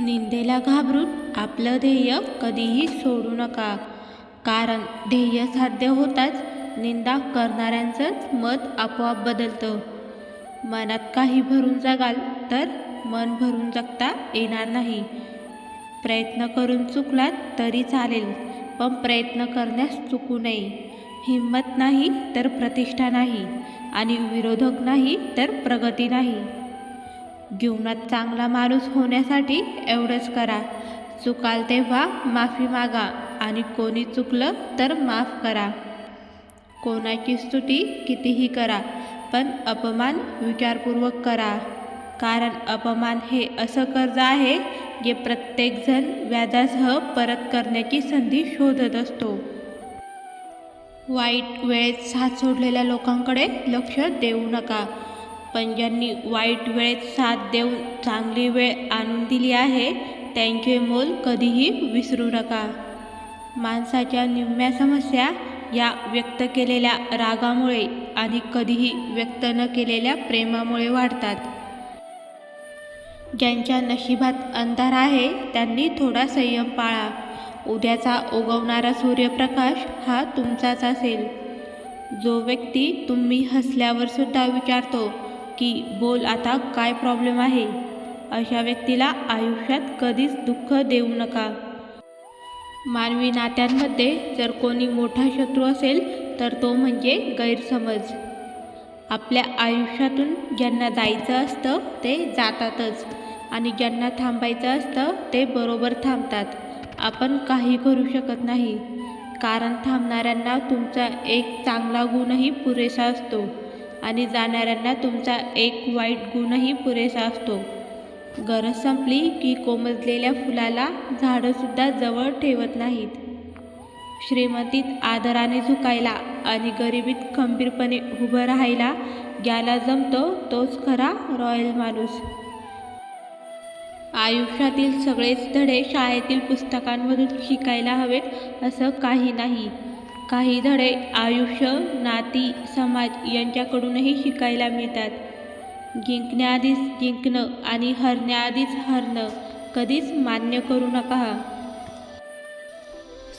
निंदेला घाबरून आपलं ध्येय कधीही सोडू नका. कारण ध्येय साध्य होताच निंदा करणाऱ्यांचंच मत आपोआप बदलतं. मनात काही भरून जगाल तर मन भरून जगता येणार नाही. प्रयत्न करून चुकलात तरी चालेल पण प्रयत्न करण्यास चुकू नये. हिंमत नाही तर प्रतिष्ठा नाही आणि विरोधक नाही तर प्रगती नाही. जीवनात चांगला माणूस होण्यासाठी एवढंच करा. चुकाल तेव्हा माफी मागा आणि कोणी चुकलं तर माफ करा. कोणाची स्तुती कितीही करा पण अपमान विचारपूर्वक करा. कारण अपमान हे असं कर्ज आहे जे प्रत्येकजण व्याजासह परत करण्याची संधी शोधत असतो. वाईट वेळेत साथ सोडलेल्या लोकांकडे लक्ष देऊ नका. पण ज्यांनी वाईट वेळेत साथ देऊन चांगली वेळ आणून दिली आहे त्यांचे मोल कधीही विसरू नका. माणसाच्या निम्म्या समस्या या व्यक्त केलेल्या रागामुळे आणि कधीही व्यक्त न केलेल्या प्रेमामुळे वाढतात. ज्यांच्या नशिबात अंधार आहे त्यांनी थोडा संयम पाळा. उद्याचा उगवणारा सूर्यप्रकाश हा तुमचाच असेल. जो व्यक्ती तुम्ही हसल्यावर सुद्धा विचारतो की बोल आता काय प्रॉब्लेम आहे? अशा व्यक्तीला आयुष्यात कधीच दुःख देऊ नका. मानवी नात्यांमध्ये जर कोणी मोठा शत्रू असेल तर तो म्हणजे गैरसमज. आपल्या आयुष्यातून ज्यांना जायचं असतं ते जातातच. आणि ज्यांना थांबायचं असतं ते बरोबर थांबतात. आपण काही करू शकत नाही. कारण थांबणाऱ्यांना तुमचा एक चांगला गुणही पुरेसा असतो. आणि जाणाऱ्यांना तुमचा एक वाईट गुणही पुरेसा असतो. गरज संपली की कोमजलेल्या फुलाला झाडंसुद्धा जवळ ठेवत नाहीत. श्रीमतीत आदराने झुकायला आणि गरिबीत खंबीरपणे उभं राहायला ज्याला जमतो तोच खरा रॉयल माणूस. आयुष्यातील सगळेच धडे शाळेतील पुस्तकांमधून शिकायला हवेत असं काही नाही. काही धडे आयुष्य नाती समाज यांच्याकडूनही शिकायला मिळतात. जिंकण्याआधीच जिंकणं आणि हरण्याआधीच हरणं कधीच मान्य करू नका.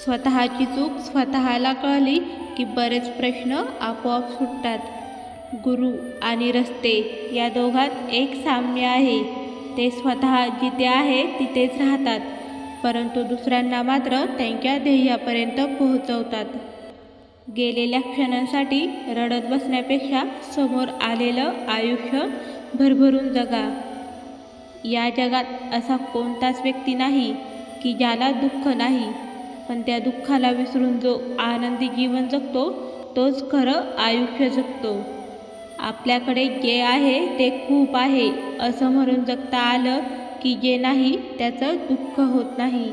स्वतःची चूक स्वतःला कळली की बरेच प्रश्न आपोआप सुटतात. गुरु आणि रस्ते या दोघात एक साम्य आहे. ते स्वतः जिथे आहे तिथेच राहतात. परंतु दुसऱ्यांना मात्र त्यांच्या ध्येयापर्यंत पोहोचवतात. गेलेल्या क्षणांसाठी रडत बसण्यापेक्षा समोर आलेलं आयुष्य भरभरून जगा. या जगात असा कोणताच व्यक्ती नाही की ज्याला दुःख नाही पण त्या दुःखाला विसरून जो आनंदी जीवन जगतो तोच खरं आयुष्य जगतो. आपल्याकडे जे आहे ते खूप आहे असं म्हणून जगता आलं की जे नाही त्याचं दुःख होत नाही.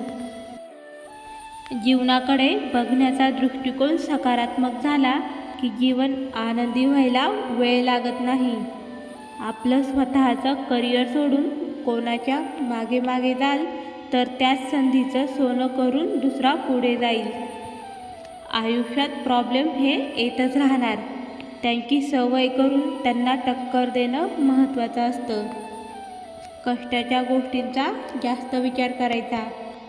जीवनाकडे बघण्याचा दृष्टिकोन सकारात्मक झाला की जीवन आनंदी व्हायला वेळ लागत नाही. आपलं स्वतःचं करिअर सोडून कोणाच्या मागे मागे जाल तर त्याच संधीचं सोनं करून दुसरा पुढे जाईल. आयुष्यात प्रॉब्लेम हे येतच राहणार. त्यांची सवय करून त्यांना टक्कर देणं महत्त्वाचं असतं. कष्टाच्या गोष्टींचा जास्त विचार करायचा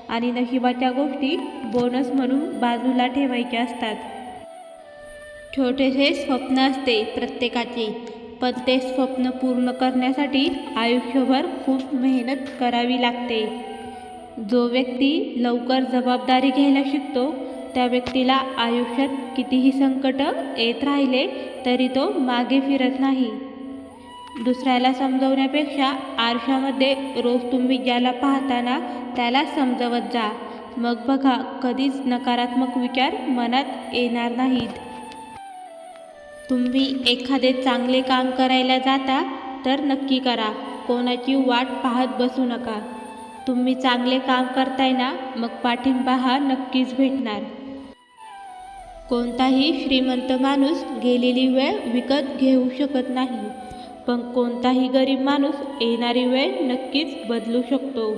आणि नशिबाच्या गोष्टी बोनस म्हणून बाजूला ठेवायच्या असतात. छोटेसे स्वप्न असते प्रत्येकाचे पण ते स्वप्न पूर्ण करण्यासाठी आयुष्यभर खूप मेहनत करावी लागते. जो व्यक्ती लवकर जबाबदारी घ्यायला शिकतो त्या व्यक्तीला आयुष्यात कितीही संकट येत राहिले तरी तो मागे फिरत नाही. दुसऱ्याला समजवण्यापेक्षा आरशामध्ये रोज तुम्ही ज्याला पाहताना त्याला समजवत जा. मग बघा कधीच नकारात्मक विचार मनात येणार नाहीत. तुम्ही एखादे चांगले काम करायला जाता तर नक्की करा. कोणाची वाट पाहत बसू नका. तुम्ही चांगले काम करताय ना मग पाठिंबा हा नक्कीच भेटणार. कोणताही श्रीमंत माणूस गेलेली वेळ विकत घेऊ शकत नाही. पण कोणताही गरीब माणूस येणारी वेळ नक्कीच बदलू शकतो.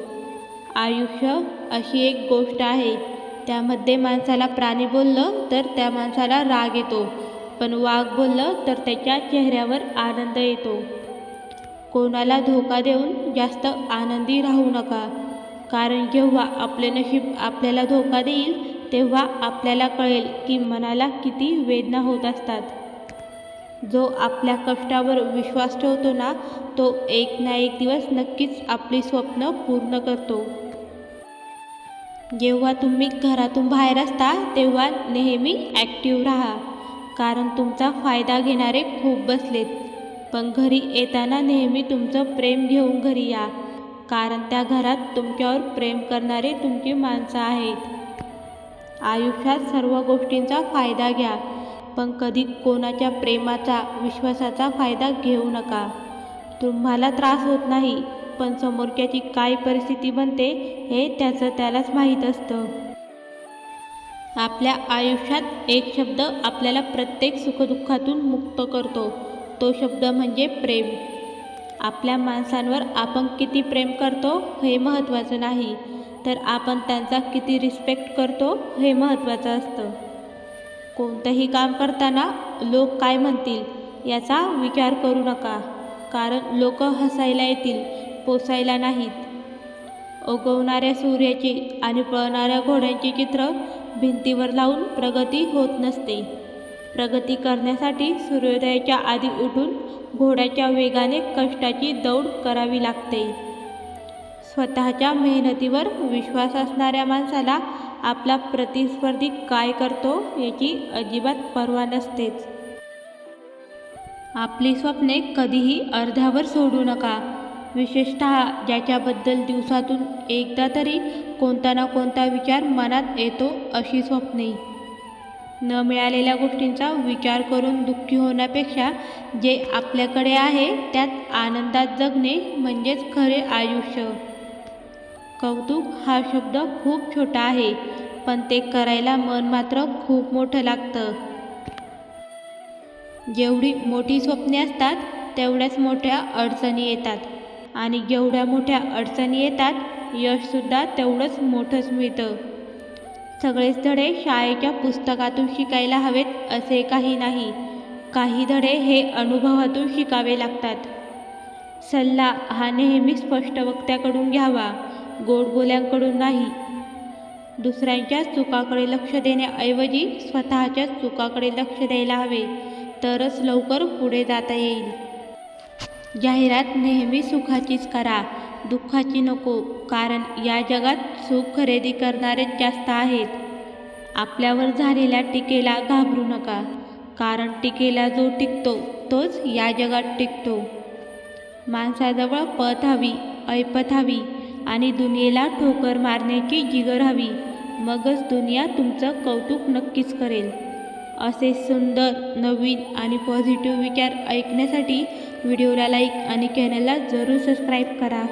आयुष्य अशी एक गोष्ट आहे. त्यामध्ये माणसाला प्राणी बोललं तर त्या माणसाला राग येतो. पण वाघ बोललं तर त्याच्या चेहऱ्यावर आनंद येतो. कोणाला धोका देऊन जास्त आनंदी राहू नका. कारण जेव्हा आपले नशीब आपल्याला धोका देईल तेव्हा आपल्याला कळेल की मनाला किती वेदना होत असतात. जो आपल्या कष्टावर विश्वास ठेवतो ना तो एक ना एक दिवस नक्कीच आपली स्वप्न पूर्ण करतो. जेव्हा तुम्ही घरातून बाहेर असता तेव्हा नेहमी ॲक्टिव्ह राहा. कारण तुमचा फायदा घेणारे खूप बसलेत. पण घरी येताना नेहमी तुमचं प्रेम घेऊन घरी या. कारण त्या घरात तुमच्यावर प्रेम करणारे तुमची माणसं आहेत. आयुष्यात सर्व गोष्टींचा फायदा घ्या. पण कधी कोणाच्या प्रेमाचा विश्वासाचा फायदा घेऊ नका. तुम्हाला त्रास होत नाही पण समोरच्याची काय परिस्थिती बनते हे त्याचं त्यालाच माहीत असतं. आपल्या आयुष्यात एक शब्द आपल्याला प्रत्येक सुखदुःखातून मुक्त करतो. तो शब्द म्हणजे प्रेम. आपल्या माणसांवर आपण किती प्रेम करतो हे महत्त्वाचं नाही. तर आपण त्यांचा किती रिस्पेक्ट करतो हे महत्त्वाचं असतं. कोणतंही काम करताना लोक काय म्हणतील याचा विचार करू नका. कारण लोक हसायला येतील पोसायला नाहीत. उगवणाऱ्या सूर्याची आणि पळणाऱ्या घोड्यांची चित्र भिंतीवर लावून प्रगती होत नसते. प्रगती करण्यासाठी सूर्योदयाच्या आधी उठून घोड्याच्या वेगाने कष्टाची दौड करावी लागते. स्वतःच्या मेहनतीवर विश्वास असणाऱ्या माणसाला आपला प्रतिस्पर्धी काय करतो याची अजिबात पर्वा नसतेच. आपली स्वप्ने कधीही अर्ध्यावर सोडू नका. विशेषत ज्याच्याबद्दल दिवसातून एकदा तरी कोणता ना कोणता विचार मनात येतो अशी स्वप्ने. न मिळालेल्या गोष्टींचा विचार करून दुःखी होण्यापेक्षा जे आपल्याकडे आहे त्यात आनंदात जगणे म्हणजेच खरे आयुष्य. कौतुक हा शब्द खूप छोटा आहे पण ते करायला मन मात्र खूप मोठं लागतं. जेवढी मोठी स्वप्ने असतात तेवढ्याच मोठ्या अडचणी येतात. आणि जेवढ्या मोठ्या अडचणी येतात यशसुद्धा तेवढंच मोठंच मिळतं. सगळेच धडे शाळेच्या पुस्तकातून शिकायला हवेत असे काही नाही. काही धडे हे अनुभवातून शिकावे लागतात. सल्ला हा नेहमी स्पष्ट वक्त्याकडून घ्यावा. गोडबोल्यांकडून नाही. दुसऱ्यांच्याच चुकाकडे लक्ष देण्याऐवजी स्वतःच्याच चुकाकडे लक्ष द्यायला हवे तरच लवकर पुढे जाता येईल. जाहिरात नेहमी सुखाचीच करा दुःखाची नको कारण या जगात सुख खरेदी करणारे जास्त आहेत. आपल्यावर झालेल्या टीकेला घाबरू नका कारण टीकेला जो टिकतो तोच या जगात टिकतो. माणसाजवळ पत हवी ऐपत हवी आणि दुनियेला ठोकर मारण्याची जिगर हवी. मगच दुनिया तुमचं कौतुक नक्कीच करेल. असे सुंदर नवीन आणि पॉझिटिव्ह विचार ऐकण्यासाठी व्हिडिओला लाईक आणि चॅनलला जरूर सबस्क्राईब करा.